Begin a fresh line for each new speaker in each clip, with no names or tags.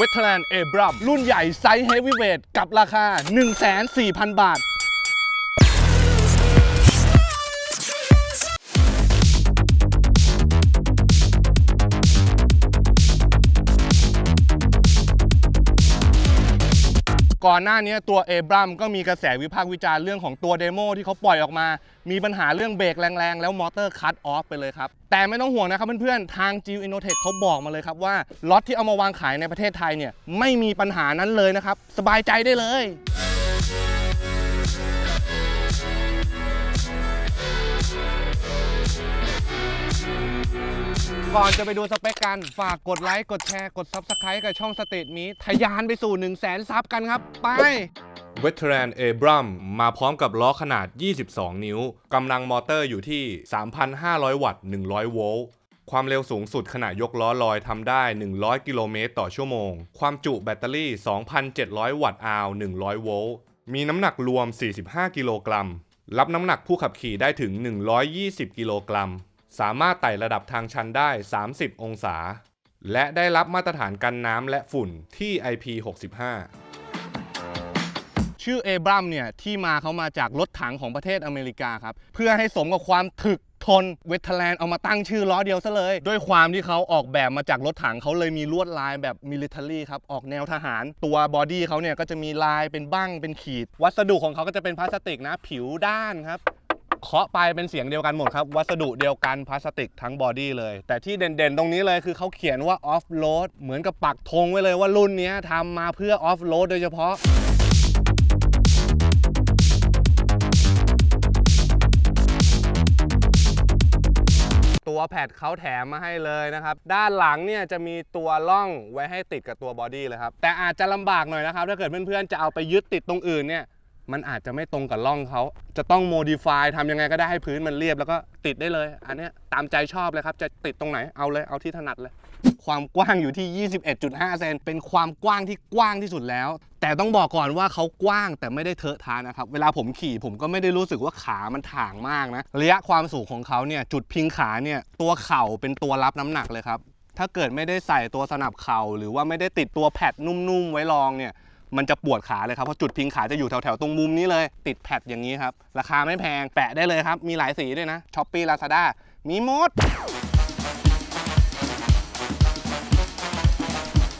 เวทแลนด์เอบรัมรุ่นใหญ่ไซส์เฮฟวีเวทกับราคา 1,400,000บาท ก่อนหน้านี้ตัวเอบรัมก็มีกระแสวิพากษ์วิจารณ์เรื่องของตัวเดโมที่เขาปล่อยออกมา มีปัญหาเรื่องเบรกแรงๆ แล้วมอเตอร์คัตออฟไปเลยครับ แต่ไม่ต้องห่วงนะครับเพื่อนๆ ทาง g ิ i n n o t e c h เขาบอกมาเลยครับว่าล็อตที่เอามาวางขายในประเทศไทยเนี่ยไม่มีปัญหานั้นเลยนะครับ สบายใจได้เลย ก่อนจะไปดูสเปคกัน ฝากกดไลค์ กดแชร์ กด Subscribe กับช่องสเต t มีทะยานไปสู่ 1 0 0 0 0แสนซับกันครับ ไป เวทแ a นเอบรัมมาพร้อมกับล้อขนาด 22 นิ้ว กำลังมอเตอร์อยู่ที่ 3,500 วัตต์ 100 โวลต์ ความเร็วสูงสุดขณะยกล้อลอยทำได้ 100 กิโลเมตรต่อชั่วโมง ความจุแบตเตอรี่ 2,700 วัตต์อาว 100 โวลต์ มีน้ำหนักรวม 45 กิโลกรัม รับน้ำหนักผู้ขับขี่ได้ถึง 120 กิโลกรัม สามารถไต่ระดับทางชันได้ 30 องศา และได้รับมาตรฐานกันน้ำและฝุ่นที่ IP65 ชื่อเอบรัมเนี่ย ที่มาเขามาจากรถถังของประเทศอเมริกาครับ เพื่อให้สมกับความถึกทนเวทแลนด์เอามาตั้งชื่อล้อเดียวซะเลย ด้วยความที่เขาออกแบบมาจากรถถังเขาเลยมีลวดลายแบบมิลิเ a อรี่ครับ ออกแนวทหาร ตัวบอดี้เขาเนี่ยก็จะมีลายเป็นบั้งเป็นขีด วัสดุของเขาก็จะเป็นพลาสติกนะ ผิวด้านครับ เคาะไปเป็นเสียงเดียวกันหมดครับ วัสดุเดียวกันพลาสติกทั้งบอดี้เลย แต่ที่เด่นๆ ตรงนี้เลยคือเขาเขียนว่าออฟโรดเหมือนกับปักธงไว้เลยว่ารุ่นนี้ทำมาเพื่อออฟโรดโดยเฉพาะตัวแพดเขาแถมมาให้เลยนะครับ ด้านหลังเนี่ยจะมีตัวล่องไว้ให้ติดกับตัวบอดี้เลยครับ แต่อาจจะลำบากหน่อยนะครับ ถ้าเกิดเพื่อนๆจะเอาไปยึดติดตรงอื่นเนี่ย มันอาจจะไม่ตรงกับล่องเขา จะต้องโมดิฟายทำยังไงก็ได้ให้พื้นมันเรียบแล้วก็ติดได้เลย อันนี้ตามใจชอบเลยครับ จะติดตรงไหนเอาเลยเอาที่ถนัดเลย ความกว้างอยู่ที่ 21.5 เซนเป็นความกว้างที่กว้างที่สุดแล้ว แต่ต้องบอกก่อนว่าเขากว้างแต่ไม่ได้เทอะทานะครับ เวลาผมขี่ผมก็ไม่ได้รู้สึกว่าขามันถ่างมากนะ ระยะความสูงของเขาเนี่ยจุดพิงขาเนี่ยตัวเข่าเป็นตัวรับน้ำหนักเลยครับ ถ้าเกิดไม่ได้ใส่ตัวสนับเข่าหรือว่าไม่ได้ติดตัวแพดนุ่มๆไว้รองเนี่ย มันจะปวดขาเลยครับ เพราะจุดพิงขาจะอยู่แถวๆ ตรงมุมนี้เลย ติดแพดอย่างนี้ครับ ราคาไม่แพง แปะได้เลยครับ มีหลายสีด้วยนะช้อปปี้ลาซาด้ามีหมด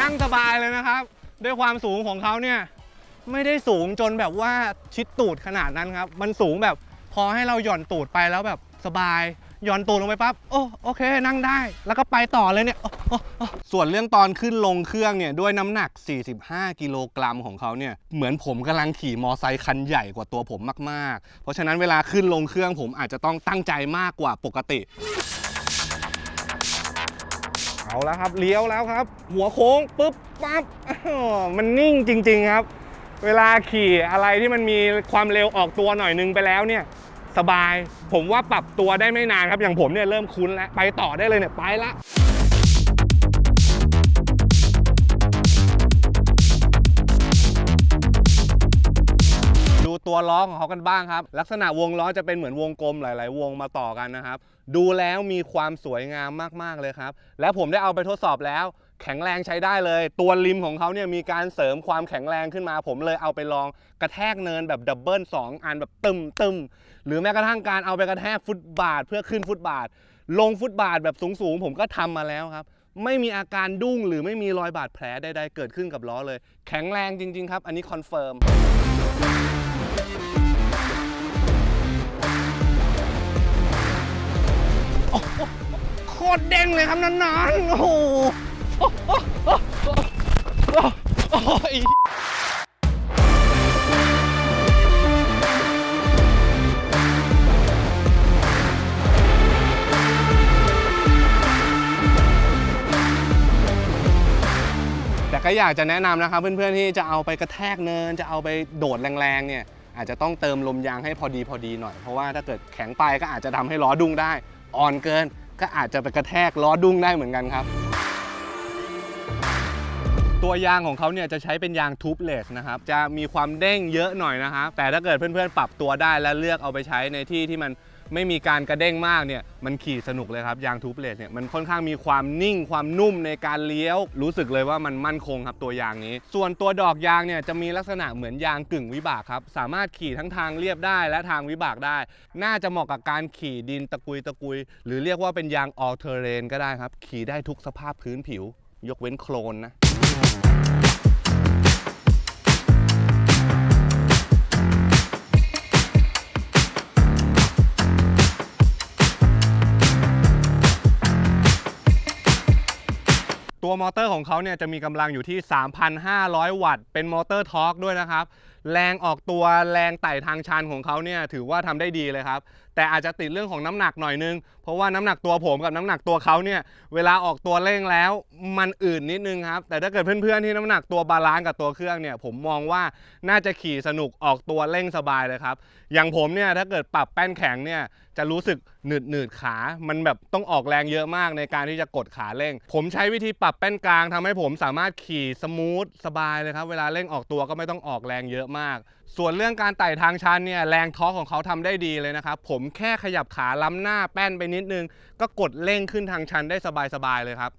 นั่งสบายเลยนะครับ ด้วยความสูงของเขาเนี่ย ไม่ได้สูงจนแบบว่าชิดตูดขนาดนั้นครับ มันสูงแบบพอให้เราหย่อนตูดไปแล้วแบบสบาย หย่อนตูดลงไปปั๊บโอ้โอเค นั่งได้ แล้วก็ไปต่อเลยเนี่ยโอ้โอ้โอ้ส่วนเรื่องตอนขึ้นลงเครื่องเนี่ยด้วยน้ำหนัก 45 กิโลกรัมของเขาเนี่ยเหมือนผมกำลังขี่มอไซค์คันใหญ่กว่าตัวผมมากๆ เพราะฉะนั้นเวลาขึ้นลงเครื่องผมอาจจะต้องตั้งใจมากกว่าปกติ เอาแล้วครับเลี้ยวแล้วครับ หัวโค้งปุ๊บปั๊บอ้าวมันนิ่งจริง ๆ ครับ เวลาขี่อะไรที่มันมีความเร็วออกตัวหน่อยนึงไปแล้วเนี่ย สบาย ผมว่าปรับตัวได้ไม่นานครับอย่างผมเนี่ยเริ่มคุ้นแล้ว ไปต่อได้เลยเนี่ยไปละดูตัวล้อของเขากันบ้างครับ ลักษณะวงล้อจะเป็นเหมือนวงกลมหลาย ๆ วงมาต่อกันนะครับ ดูแล้วมีความสวยงามมาก ๆ เลยครับ และผมได้เอาไปทดสอบแล้ว แข็งแรงใช้ได้เลย ตัวริมของเขาเนี่ยมีการเสริมความแข็งแรงขึ้นมา ผมเลยเอาไปลองกระแทกเนินแบบดับเบิลสองอันแบบตึมตึม หรือแม้กระทั่งการเอาไปกระแทกฟุตบาทเพื่อขึ้นฟุตบาท ลงฟุตบาทแบบสูงๆ ผมก็ทำมาแล้วครับ ไม่มีอาการดุ้งหรือไม่มีรอยบาดแผลใดๆเกิดขึ้นกับล้อเลย แข็งแรงจริง ๆ ครับ อันนี้คอนเฟิร์มโคตรเด้งเลยครับนานๆโอ้โหโอ้โห ก็อยากจะแนะนำนะครับเพื่อนๆที่จะเอาไปกระแทกเนิน จะเอาไปโดดแรงๆเนี่ยอาจจะต้องเติมลมยางให้พอดีพอดีหน่อย เพราะว่าถ้าเกิดแข็งไปก็อาจจะทำให้ล้อดุ้งได้ อ่อนเกินก็อาจจะไปกระแทกล้อดุ้งได้เหมือนกันครับ ตัวยางของเขาเนี่ยจะใช้เป็นยางทูบเลสนะครับ จะมีความเด้งเยอะหน่อยนะครับแต่ถ้าเกิดเพื่อนๆ ปรับตัวได้และเลือกเอาไปใช้ในที่ที่มัน ไม่มีการกระเด้งมากเนี่ยมันขี่สนุกเลยครับยางทูบเลสเนี่ยมันค่อนข้างมีความนิ่งความนุ่มในการเลี้ยว รู้สึกเลยว่ามันมั่นคงครับตัวยางนี้ ส่วนตัวดอกยางเนี่ยจะมีลักษณะเหมือนยางกึ่งวิบากครับสามารถขี่ทั้งทางเรียบได้และทางวิบากได้ น่าจะเหมาะกับการขี่ดินตะกุยตะกุย หรือเรียกว่าเป็นยาง all terrain ก็ได้ครับขี่ได้ทุกสภาพพื้นผิว ยกเว้นโคลนนะ ตัวมอเตอร์ของเขาเนี่ยจะมีกำลังอยู่ที่ 3,500 วัตต์ เป็นมอเตอร์ทอร์กด้วยนะครับ แรงออกตัวแรงไต่ทางชันของเขาเนี่ยถือว่าทำได้ดีเลยครับ แต่อาจจะติดเรื่องของน้ำหนักหน่อยนึง เพราะว่าน้ำหนักตัวผมกับน้ำหนักตัวเขาเนี่ยเวลาออกตัวเร่งแล้วมันอื่นนิดนึงครับแต่ถ้าเกิดเพื่อนๆที่น้ำหนักตัวบาลานซ์กับตัวเครื่องเนี่ยผมมองว่าน่าจะขี่สนุกออกตัวเร่งสบายเลยครับอย่างผมเนี่ยถ้าเกิดปรับแป้นแข็งเนี่ยจะรู้สึกหนืดหนืดขา มันแบบต้องออกแรงเยอะมากในการที่จะกดขาเร่ง ผมใช้วิธีปรับแป้นกลางทำให้ผมสามารถขี่สมูทสบายเลยครับ เวลาเร่งออกตัวก็ไม่ต้องออกแรงเยอะมาก ส่วนเรื่องการไต่ทางชันเนี่ยแรงทอของเขาทำได้ดีเลยนะครับ ผมแค่ขยับขาล้ำหน้าแป้นไปนิดนึง ก็กดเร่งขึ้นทางชันได้สบายๆเลยครับ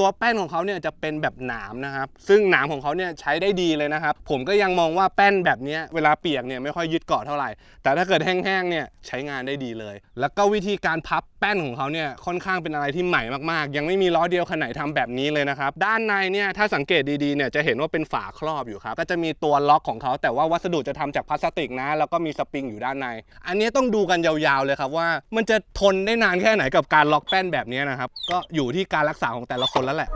ตัวแป้นของเขาเนี่ยจะเป็นแบบหนามนะครับ ซึ่งหนามของเขาเนี่ยใช้ได้ดีเลยนะครับ ผมก็ยังมองว่าแป้นแบบนี้เวลาเปียกเนี่ยไม่ค่อยยึดเกาะเท่าไหร่ แต่ถ้าเกิดแห้งๆเนี่ยใช้งานได้ดีเลย แล้วก็วิธีการพับแป้นของเขาเนี่ยค่อนข้างเป็นอะไรที่ใหม่มากๆ ยังไม่มีล้อเดียวคันไหนทำแบบนี้เลยนะครับ ด้านในเนี่ยถ้าสังเกตดีๆเนี่ยจะเห็นว่าเป็นฝาครอบอยู่ครับ ก็จะมีตัวล็อกของเขา แต่ว่าวัสดุจะทำจากพลาสติกนะ แล้วก็มีสปริงอยู่ด้านใน อันนี้ต้องดูกันยาวๆเลยครับว่า มันจะทนได้นานแค่ไหนกับการล็อกแป้นแบบนี้นะครับ ก็อยู่ที่การรักษาของแต่ละคนแล้วแหละ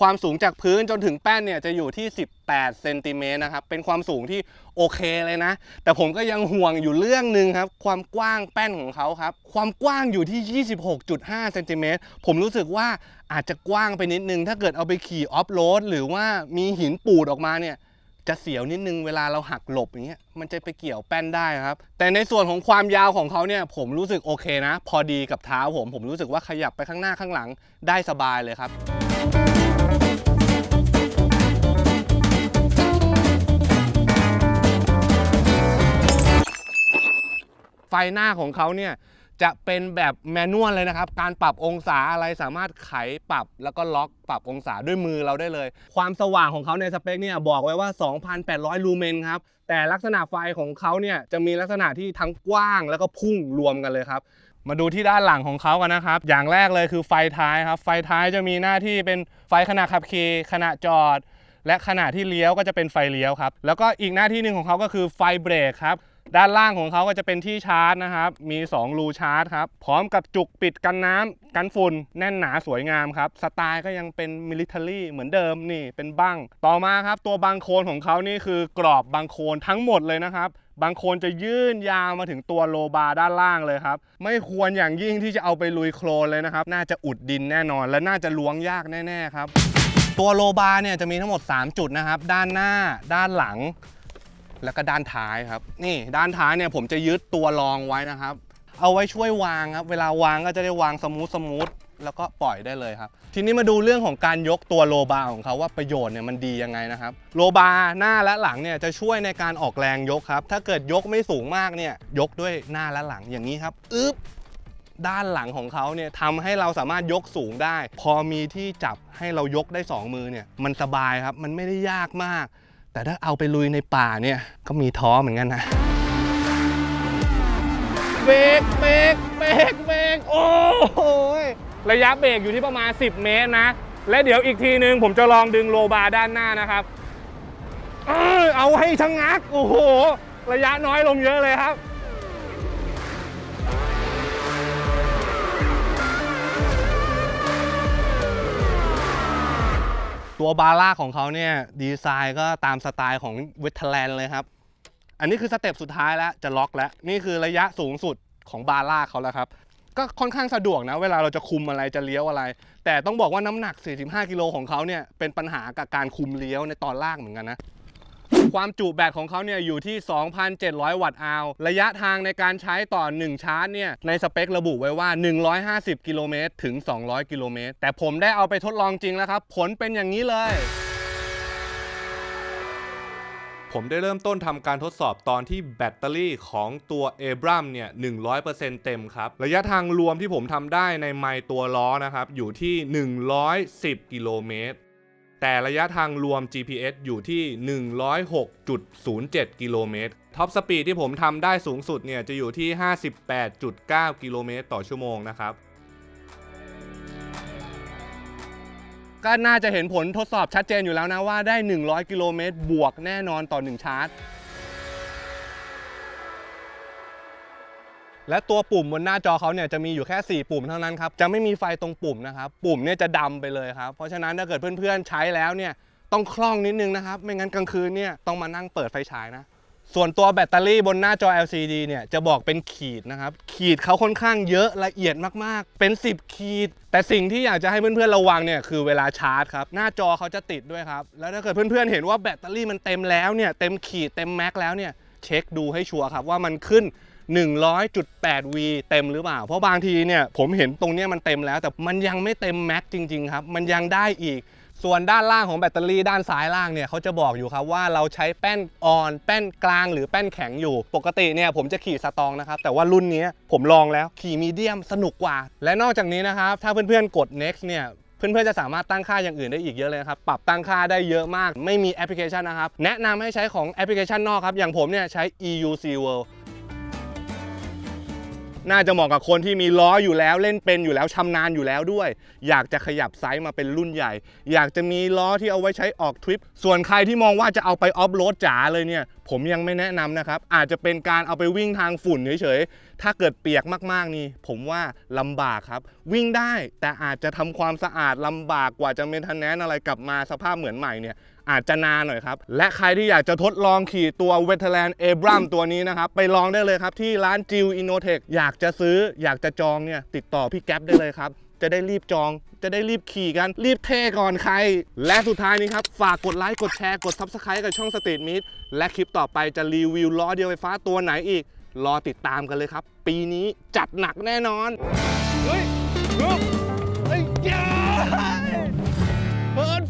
ความสูงจากพื้นจนถึงแป้นเนี่ยจะอยู่ที่ 18 เซนติเมตรนะครับ เป็นความสูงที่โอเคเลยนะ แต่ผมก็ยังห่วงอยู่เรื่องหนึ่งครับ ความกว้างแป้นของเขาครับ ความกว้างอยู่ที่ 26.5 เซนติเมตร ผมรู้สึกว่าอาจจะกว้างไปนิดนึง ถ้าเกิดเอาไปขี่ออฟโรดหรือว่ามีหินปูดออกมาเนี่ย จะเสียวนิดนึงเวลาเราหักหลบอย่างเงี้ยมันจะไปเกี่ยวแป้นได้ครับ แต่ในส่วนของความยาวของเขาเนี่ยผมรู้สึกโอเคนะ พอดีกับเท้าผม ผมรู้สึกว่าขยับไปข้างหน้าข้างหลังได้สบายเลยครับ ไฟหน้าของเขาเนี่ย จะเป็นแบบแมนนวลเลยนะครับ การปรับองศาอะไรสามารถไขปรับแล้วก็ล็อกปรับองศาด้วยมือเราได้เลย ความสว่างของเขาในสเปคเนี่ยบอกไว้ว่า 2,800 ลูเมนครับ แต่ลักษณะไฟของเขาเนี่ยจะมีลักษณะที่ทั้งกว้างแล้วก็พุ่งรวมกันเลยครับ มาดูที่ด้านหลังของเขากันนะครับ อย่างแรกเลยคือไฟท้ายครับ ไฟท้ายจะมีหน้าที่เป็นไฟขณะขับขี่ขณะจอด และขณะที่เลี้ยวก็จะเป็นไฟเลี้ยวครับ แล้วก็อีกหน้าที่หนึ่งของเขาก็คือไฟเบรกครับ ด้านล่างของเขาก็จะเป็นที่ชาร์จนะครับ มี 2 รูชาร์จครับ พร้อมกับจุกปิดกันน้ำกันฝุ่นแน่นหนาสวยงามครับ สไตล์ก็ยังเป็นมิลิเ a อรี่เหมือนเดิมนี่เป็นบังต่อมาครับตัวบังโคลนของเขานี่คือกรอบบังโคลนทั้งหมดเลยนะครับ บางโคนจะยื่นยาวมาถึงตัวโลบาร์ด้านล่างเลยครับ ไม่ควรอย่างยิ่งที่จะเอาไปลุยโคลนเลยนะครับ น่าจะอุดดินแน่นอน และน่าจะล้วงยากแน่ ๆ ครับ ตัวโลบาร์เนี่ยจะมีทั้งหมด 3 จุดนะครับ ด้านหน้า ด้านหลัง แล้วก็ด้านท้ายครับ นี่ด้านท้ายเนี่ยผมจะยึดตัวรองไว้นะครับ เอาไว้ช่วยวางครับ เวลาวางก็จะได้วางสมูทสมูทแล้วก็ปล่อยได้เลยครับ ทีนี้มาดูเรื่องของการยกตัวโลบาร์ของเขาว่าประโยชน์เนี่ยมันดียังไงนะครับ โลบาร์หน้าและหลังเนี่ยจะช่วยในการออกแรงยกครับ ถ้าเกิดยกไม่สูงมากเนี่ยยกด้วยหน้าและหลังอย่างนี้ครับอึ๊บด้านหลังของเขาเนี่ยทำให้เราสามารถยกสูงได้ พอมีที่จับให้เรายกได้ 2 มือเนี่ยมันสบายครับ มันไม่ได้ยากมาก แต่ถ้าเอาไปลุยในป่าเนี่ยก็มีท้อเหมือนกันนะเบรกเบรกเบรกเบรกโอ้โหยระยะเบรกอยู่ที่ประมาณ 10 เมตรนะ และเดี๋ยวอีกทีนึงผมจะลองดึงโลบาร์ด้านหน้านะครับ เออเอาให้ชะงัก โอ้โห ระยะน้อยลงเยอะเลยครับ ตัวบาร่าของเขาเนี่ยดีไซน์ก็ตามสไตล์ของเวทเทแลนเลยครับ อันนี้คือสเต็ปสุดท้ายแล้วจะล็อกแล้ว นี่คือระยะสูงสุดของบาร่าเขาแล้วครับ ก็ค่อนข้างสะดวกนะ เวลาเราจะคุมอะไรจะเลี้ยวอะไร แต่ต้องบอกว่าน้ำหนัก 45 กิโลของเขาเนี่ยเป็นปัญหากับการคุมเลี้ยวในตอนล่างเหมือนกันนะ ความจุแบตของเขาเนี่ยอยู่ที่ 2,700 วัตต์อาว ระยะทางในการใช้ต่อ 1 ชาร์จเนี่ยในสเปคระบุไว้ว่า 150 กิโลเมตรถึง 200 กิโลเมตร แต่ผมได้เอาไปทดลองจริงแล้วครับ ผลเป็นอย่างนี้เลยผมได้เริ่มต้นทำการทดสอบตอนที่แบตเตอรี่ของตัว a b r a m เนี่ย100%เต็มครับ ระยะทางรวมที่ผมทำได้ในไมล์ตัวล้อนะครับ อยู่ที่ 110 กิโลเมตร แต่ระยะทางรวม GPS อยู่ที่ 106.07 กิโลเมตร ท็อปสปีดที่ผมทำได้สูงสุดเนี่ยจะอยู่ที่ 58.9 กิโลเมตรต่อชั่วโมงนะครับ ก็น่าจะเห็นผลทดสอบชัดเจนอยู่แล้วนะว่าได้ 100 กิโลเมตรบวกแน่นอนต่อ 1 ชาร์จ และตัวปุ่มบนหน้าจอเขาเนี่ยจะมีอยู่แค่ 4 ปุ่มเท่านั้นครับ จะไม่มีไฟตรงปุ่มนะครับ ปุ่มเนี่ยจะดำไปเลยครับ เพราะฉะนั้นถ้าเกิดเพื่อนๆใช้แล้วเนี่ยต้องคล่องนิดนึงนะครับ ไม่งั้นกลางคืนเนี่ยต้องมานั่งเปิดไฟฉายนะ ส่วนตัวแบตเตอรี่บนหน้าจอ LCD เนี่ยจะบอกเป็นขีดนะครับ ขีดเขาค่อนข้างเยอะละเอียดมากๆ เป็น 10 ขีด แต่สิ่งที่อยากจะให้เพื่อนๆระวังเนี่ยคือเวลาชาร์จครับหน้าจอเขาจะติดด้วยครับ แล้วถ้าเกิดเพื่อนๆเห็นว่าแบตเตอรี่มันเต็มแล้วเนี่ยเต็มขีดเต็มแม็กแล้วเนี่ยเช็คดูให้ชัวร์ครับว่ามันขึ้น 100.8 V เต็มหรือเปล่า เพราะบางทีเนี่ยผมเห็นตรงเนี้ยมันเต็มแล้ว แต่มันยังไม่เต็มแม็กจริงๆครับ มันยังได้อีก ส่วนด้านล่างของแบตเตอรี่ด้านซ้ายล่างเนี่ยเขาจะบอกอยู่ครับว่าเราใช้แป้นอ่อน แป้นกลางหรือแป้นแข็งอยู่ ปกติเนี่ยผมจะขี่สตองนะครับแต่ว่ารุ่นนี้ผมลองแล้วขี่มีเดียมสนุกกว่า และนอกจากนี้นะครับถ้าเพื่อนๆกด next เนี่ยเพื่อนๆ จะสามารถตั้งค่าอย่างอื่นได้อีกเยอะเลยครับ ปรับตั้งค่าได้เยอะมาก ไม่มีแอปพลิเคชันนะครับ แนะนำให้ใช้ของแอปพลิเคชันนอกครับ อย่างผมเนี่ยใช้ EUC World น่าจะเหมาะกับคนที่มีล้ออยู่แล้วเล่นเป็นอยู่แล้วชำนาญอยู่แล้วด้วย อยากจะขยับไซส์มาเป็นรุ่นใหญ่ อยากจะมีล้อที่เอาไว้ใช้ออกทริป ส่วนใครที่มองว่าจะเอาไปออฟโรดจ๋าเลยเนี่ย ผมยังไม่แนะนำนะครับ อาจจะเป็นการเอาไปวิ่งทางฝุ่นเฉยๆ ถ้าเกิดเปียกมากๆนี่ ผมว่าลำบากครับ วิ่งได้แต่อาจจะทำความสะอาดลำบากกว่าจะเมนเทนแนนอะไรกลับมาสภาพเหมือนใหม่เนี่ย อาจจะนานหน่อยครับ และใครที่อยากจะทดลองขี่ตัว v e t e r a n a b r a m ตัวนี้นะครับ ไปลองได้เลยครับ ที่ร้านจิวอินโนเทคอยากจะซื้ออยากจะจองเนี่ยติดต่อพี่แก๊ปได้เลยครับจะได้รีบจอง จะได้รีบขี่กัน รีบเท่ก่อนใคร และสุดท้ายนี้ครับ ฝากกดไลค์ กดแชร์ กด Subscribe กับช่องสตรีทมิ t และคลิปต่อไปจะรีวิวล้อเดียวไฟฟ้าตัวไหนอีก รอติดตามกันเลยครับ ปีนี้จัดหนักแน่นอน เฮ้ยเฮ้ยเฮ้ยเฮ้ยเปิด